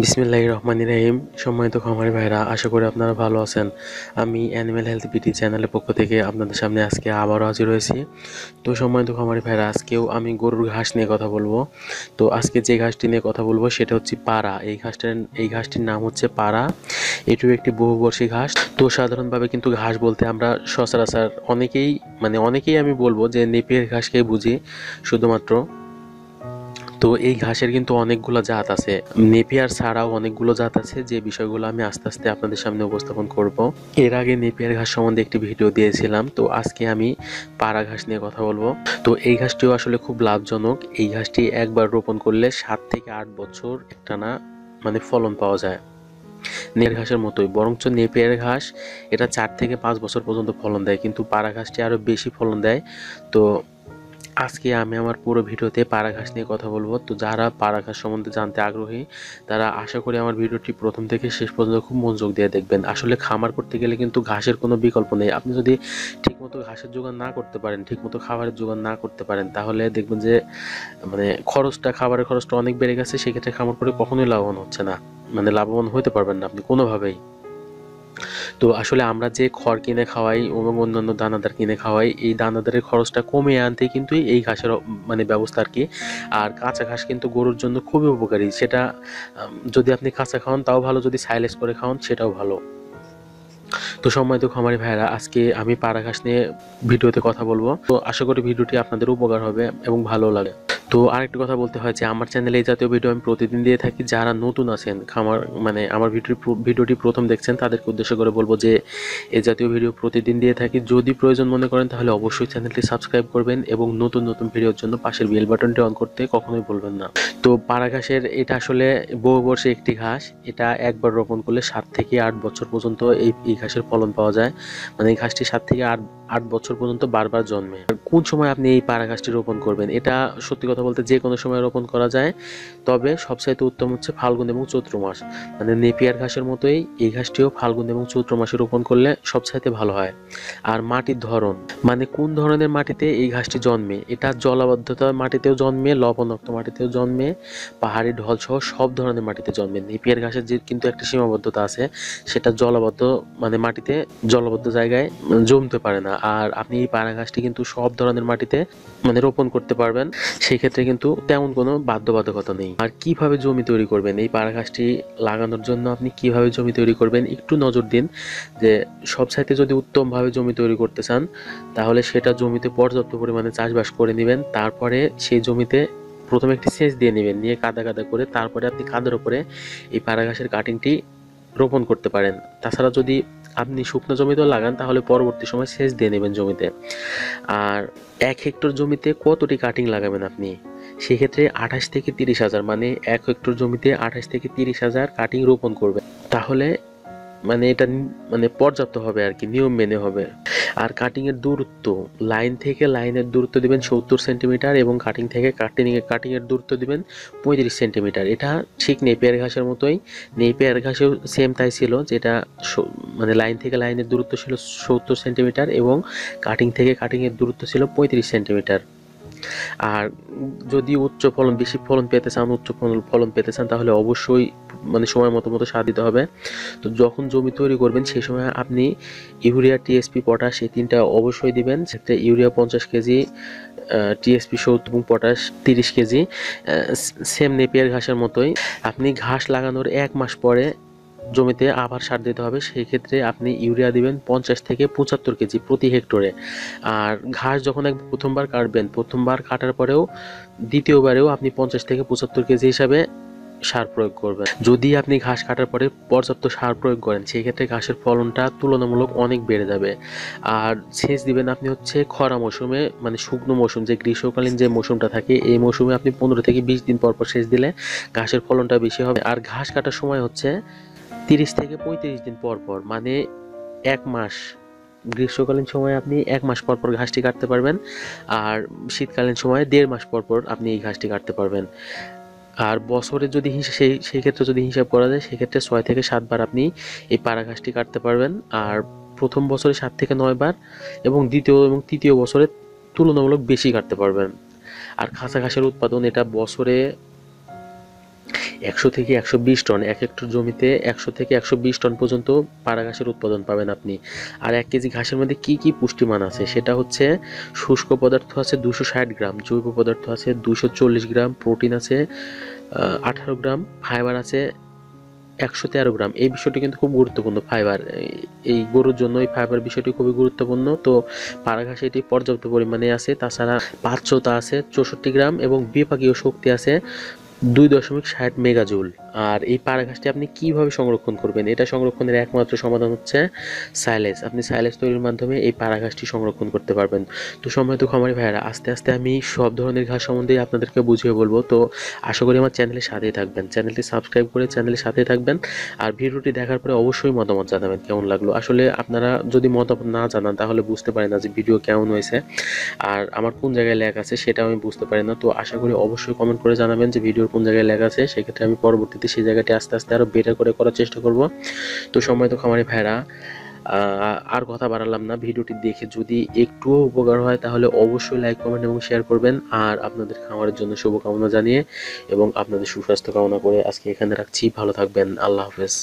বিসমিল্লাহ রহমান রাহিম। সম্মানিত খামারি ভাইরা, আশা করি আপনারা ভালো আছেন। আমি অ্যানিম্যাল হেলথ বিটি চ্যানেলের পক্ষ থেকে আপনাদের সামনে আজকে আবারও হাজির হয়েছি। তো সম্মানিত খামারি ভাইরা, আজকেও আমি গরুর ঘাস নিয়ে কথা বলব। তো আজকে যে ঘাসটি নিয়ে কথা বলব, সেটা হচ্ছে পাড়া। এই ঘাসটার, এই ঘাসটির নাম হচ্ছে পাড়া। এটিও একটি বহুবর্ষী ঘাস। তো সাধারণভাবে কিন্তু ঘাস বলতে আমরা সচরাচর অনেকেই মানে অনেকেই আমি বলব যে নেপিয়ার ঘাসকেই বুঝি। শুধুমাত্র তো এই ঘাসের কিন্তু অনেকগুলো জাত আছে। নেপিয়ার ছাড়াও অনেকগুলো জাত আছে, যে বিষয়গুলো আমি আস্তে আস্তে আপনাদের সামনে উপস্থাপন করব। এর আগে নেপিয়ার ঘাস সম্বন্ধে একটি ভিডিও দিয়েছিলাম, তো আজকে আমি পাড়া ঘাস নিয়ে কথা বলব। তো এই ঘাসটিও আসলে খুব লাভজনক। এই ঘাসটি একবার রোপণ করলে সাত থেকে আট বছর একটানা মানে ফলন পাওয়া যায়। নেপিয়ার ঘাসের মতোই, বরঞ্চ নেপিয়ার ঘাস এটা চার থেকে পাঁচ বছর পর্যন্ত ফলন দেয়, কিন্তু পাড়া ঘাসটি আরও বেশি ফলন দেয়। তো আজকে আমি আমার পুরো ভিডিওতে পাড়া ঘাস নিয়ে কথা বলব। তো যারা পাড়া ঘাস সম্বন্ধে জানতে আগ্রহী, তারা আশা করি আমার ভিডিওটি প্রথম থেকে শেষ পর্যন্ত খুব মনোযোগ দিয়ে দেখবেন। আসলে খামার করতে গেলে কিন্তু ঘাসের কোনো বিকল্প নেই। আপনি যদি ঠিকমতো ঘাসের জোগান না করতে পারেন, ঠিকমতো খাবারের জোগান না করতে পারেন, তাহলে দেখবেন যে মানে খরচটা, খাবারের খরচটা অনেক বেড়ে গেছে। সেক্ষেত্রে খামার করে কখনোই লাভবান হচ্ছে না। মানে লাভবান হতে পারবেন না আপনি কোনোভাবেই। তো আসলে আমরা যে খড় কিনে খাওয়াই এবং অন্যান্য দানাদার কিনে খাওয়াই, এই দানাদারের খরচটা কমিয়ে আনতে কিন্তু এই ঘাসের মানে ব্যবস্থা আর কি। আর কাঁচা ঘাস কিন্তু গরুর জন্য খুবই উপকারী। সেটা যদি আপনি কাঁচা খাওয়ান, তাও ভালো। যদি সাইলেস করে খাওয়ান, সেটাও ভালো। তো সম্মানিত খামারি ভাইরা আজকে আমি পাড়া ঘাস নিয়ে ভিডিওতে কথা বলব। তো আশা করি ভিডিওটি আপনাদের উপকার হবে এবং ভালো লাগে। তো আরেকটা কথা বলতে হয় যে আমার চ্যানেলে এই জাতীয় ভিডিও আমি প্রতিদিন দিয়ে থাকি, যারা নতুন আছেন, খামার মানে আমার ভিডিও ভিডিওটি প্রথম দেখছেন, তাদেরকে উদ্দেশ্য করে বলব যে এই জাতীয় ভিডিও প্রতিদিন দিয়ে থাকি। যদি প্রয়োজন মনে করেন, তাহলে অবশ্যই চ্যানেলটি সাবস্ক্রাইব করবেন এবং নতুন নতুন ভিডিওর জন্য পাশের বেল বাটনটি অন করতে কখনোই বলবেন না। তো পাড়া ঘাসের এটা আসলে বহু বর্ষে একটি ঘাস, এটা একবার রোপণ করলে সাত থেকে আট বছর পর্যন্ত এই এই ঘাসের ফলন পাওয়া যায়। মানে এই ঘাসটি সাত থেকে আট আট বছর পর্যন্ত বারবার জন্মে। কোন সময় আপনি এই পাড়া ঘাসটি রোপণ করবেন, এটা সত্যি কথা বলতে যে কোনো সময় রোপণ করা যায়। তবে সবচাইতে উত্তম হচ্ছে ফাল্গুন এবং চৈত্র মাস। মানে নেপিয়ার ঘাসের মতোই এই ঘাসটিও ফাল্গুন এবং চৈত্র মাসে রোপণ করলে সবচাইতে ভালো হয়। আর মাটির ধরন মানে কোন ধরনের মাটিতে এই ঘাসটি জন্মে, এটা জলাবদ্ধতা মাটিতেও জন্মে, লবণাক্ত মাটিতেও জন্মে, পাহাড়ি ঢল সহ সব ধরনের মাটিতে জন্মে। নেপিয়ার ঘাসের যে কিন্তু একটা সীমাবদ্ধতা আছে, সেটা জলাবদ্ধ মানে মাটিতে জলবদ্ধ জায়গায় জমতে পারে না। আর আপনি এই পাড়া গাছটি কিন্তু সব ধরনের মাটিতে মানে রোপণ করতে পারবেন। সেই ক্ষেত্রে কিন্তু তেমন কোনো বাধ্যবাধকতা নেই। আর কীভাবে জমি তৈরি করবেন? এই পাড়া গাছটি লাগানোর জন্য আপনি কীভাবে জমি তৈরি করবেন? একটু নজর দিন যে সব সাইতে যদি উত্তমভাবে জমি তৈরি করতে চান, তাহলে সেটা জমিতে পর্যাপ্ত পরিমাণে চাষবাস করে নেবেন। তারপরে সেই জমিতে প্রথমে একটি সেচ দিয়ে নেবেন, নিয়ে কাদা কাদা করে তারপরে আপনি কাদার উপরে এই পাড়া ঘাসের কাটিংটি রোপণ করতে পারেন। তাছাড়া যদি আপনি শুকনো জমিতেও লাগান, তাহলে পরবর্তী সময় সেচ দিয়ে নেবেন জমিতে। আর এক হেক্টর জমিতে কতটি কাটিং লাগাবেন আপনি? সেক্ষেত্রে আঠাশ থেকে তিরিশ হাজার মানে এক হেক্টর জমিতে আঠাশ থেকে তিরিশ হাজার কাটিং রোপণ করবে তাহলে মানে এটা মানে পর্যাপ্ত হবে আর কি, নিয়ম মেনে হবে। আর কাটিংয়ের দূরত্ব লাইন থেকে লাইনের দূরত্ব দিবেন সত্তর সেন্টিমিটার এবং কাটিং থেকে কাটিং কাটিংয়ের দূরত্ব দেবেন পঁয়ত্রিশ সেন্টিমিটার এটা ঠিক নেপিয়ার ঘাসের মতোই। নেপিয়ার ঘাসেও সেম তাই ছিল, যেটা মানে লাইন থেকে লাইনের দূরত্ব ছিল সত্তর সেন্টিমিটার এবং কাটিং থেকে কাটিংয়ের দূরত্ব ছিল পঁয়ত্রিশ সেন্টিমিটার আর যদি উচ্চ ফলন, বেশি ফলন পেতে চান, উচ্চ ফলন- ফলন পেতে চান, তাহলে অবশ্যই মানে সময় মতো মতো সার দিতে হবে। তো যখন জমি তৈরি করবেন সেই সময় আপনি ইউরিয়া, টিএসপি, পটাশ এই তিনটা অবশ্যই দিবেন। সেক্ষেত্রে ইউরিয়া পঞ্চাশ কেজি টিএসপি সত্তর এবং পটাশ তিরিশ কেজি সেম নেপিয়ার ঘাসের মতোই। আপনি ঘাস লাগানোর এক মাস পরে জমিতে আবার সার দিতে হবে। সেই ক্ষেত্রে আপনি ইউরিয়া দিবেন পঞ্চাশ থেকে পঁচাত্তর কেজি প্রতি হেক্টরে। আর ঘাস যখন এক প্রথমবার কাটবেন, প্রথমবার কাটার পরেও দ্বিতীয়বারেও আপনি পঞ্চাশ থেকে পঁচাত্তর কেজি হিসাবে সার প্রয়োগ করবেন। যদি আপনি ঘাস কাটার পরে পর্যাপ্ত সার প্রয়োগ করেন সেই ক্ষেত্রে ঘাসের ফলনটা তুলনামূলক অনেক বেড়ে যাবে। আর সেচ দিবেন আপনি হচ্ছে খরা মৌসুমে মানে শুকনো মৌসুম, যে গ্রীষ্মকালীন যে মৌসুমটা থাকে, এই মৌসুমে আপনি পনেরো থেকে বিশ দিন পর পর সেচ দিলে ঘাসের ফলনটা বেশি হবে। আর ঘাস কাটার সময় হচ্ছে তিরিশ থেকে পঁয়ত্রিশ দিন পর পর মানে এক মাস। গ্রীষ্মকালীন সময় আপনি এক মাস পর পর ঘাসটি কাটতে পারবেন, আর শীতকালীন সময় দেড় মাস পর পর আপনি এই ঘাসটি কাটতে পারবেন। আর বছরে যদি সেই সেই ক্ষেত্রে যদি হিসাব করা যায়, সেক্ষেত্রে ছয় থেকে সাতবার আপনি এই পাড়া ঘাসটি কাটতে পারবেন। আর প্রথম বছরে সাত থেকে নয় বার এবং দ্বিতীয় এবং তৃতীয় বছরে তুলনামূলক বেশি কাটতে পারবেন। আর খাসা ঘাসের উৎপাদন এটা বছরে একশো থেকে একশো বিশ টন, এক হেক্টর জমিতে একশো থেকে একশো বিশ টন পর্যন্ত পাড়া ঘাসের উৎপাদন পাবেন আপনি। আর এক কেজি ঘাসের মধ্যে কি কি পুষ্টিমান আছে? সেটা হচ্ছে শুষ্ক পদার্থ আছে দুশো ষাট গ্রাম, জৈব পদার্থ আছে দুশো চল্লিশ গ্রাম, প্রোটিন আছে আঠারো গ্রাম, ফাইবার আছে একশো তেরো গ্রাম। এই বিষয়টি কিন্তু খুব গুরুত্বপূর্ণ, ফাইবার। এই গরুর জন্য এই ফাইবার বিষয়টি খুবই গুরুত্বপূর্ণ। তো পাড়া ঘাসে এটি পর্যাপ্ত পরিমাণে আছে। তাছাড়া পাঁচশোতা আছে চৌষট্টি গ্রাম এবং বিপাকীয় শক্তি আছে দুই দশমিক ষাট মেগাজুল। আর এই পাড়া ঘাসটি আপনি কীভাবে সংরক্ষণ করবেন? এটা সংরক্ষণের একমাত্র সমাধান হচ্ছে সাইলেজ। আপনি সাইলেজ তৈরির মাধ্যমে এই পাড়া ঘাসটি সংরক্ষণ করতে পারবেন। তো সময় তো খামারি ভাইয়েরা, আস্তে আস্তে আমি সব ধরনের ঘাস সম্বন্ধে আপনাদেরকে বুঝিয়ে বলব। তো আশা করি আমার চ্যানেলের সাথেই থাকবেন। চ্যানেলটি সাবস্ক্রাইব করে চ্যানেলের সাথেই থাকবেন। আর ভিডিওটি দেখার পরে অবশ্যই মতামত জানাবেন, কেমন লাগল? আসলে আপনারা যদি মতামত না জানান, তাহলে বুঝতে পারেন না যে ভিডিও কেমন হয়েছে। আর আমার কোন জায়গায় লেখা আছে সেটা আমি বুঝতে পারি না। তো আশা করি অবশ্যই কমেন্ট করে জানাবেন যে ভিডিওর কোন জায়গায় লেখা আছে। সেক্ষেত্রে আমি পরবর্তীতে সেই জায়গাটি আস্তে আস্তে আরও বেটার করে করার চেষ্টা করব। তো সময় তো খামারে ভেড়া আর কথা বাড়ালাম না। ভিডিওটি দেখে যদি একটুও উপকার হয়, তাহলে অবশ্যই লাইক কমেন্ট এবং শেয়ার করবেন। আর আপনাদের খামারের জন্য শুভকামনা জানিয়ে এবং আপনাদের সুস্বাস্থ্য কামনা করে আজকে এখানে রাখছি। ভালো থাকবেন। আল্লাহ হাফেজ।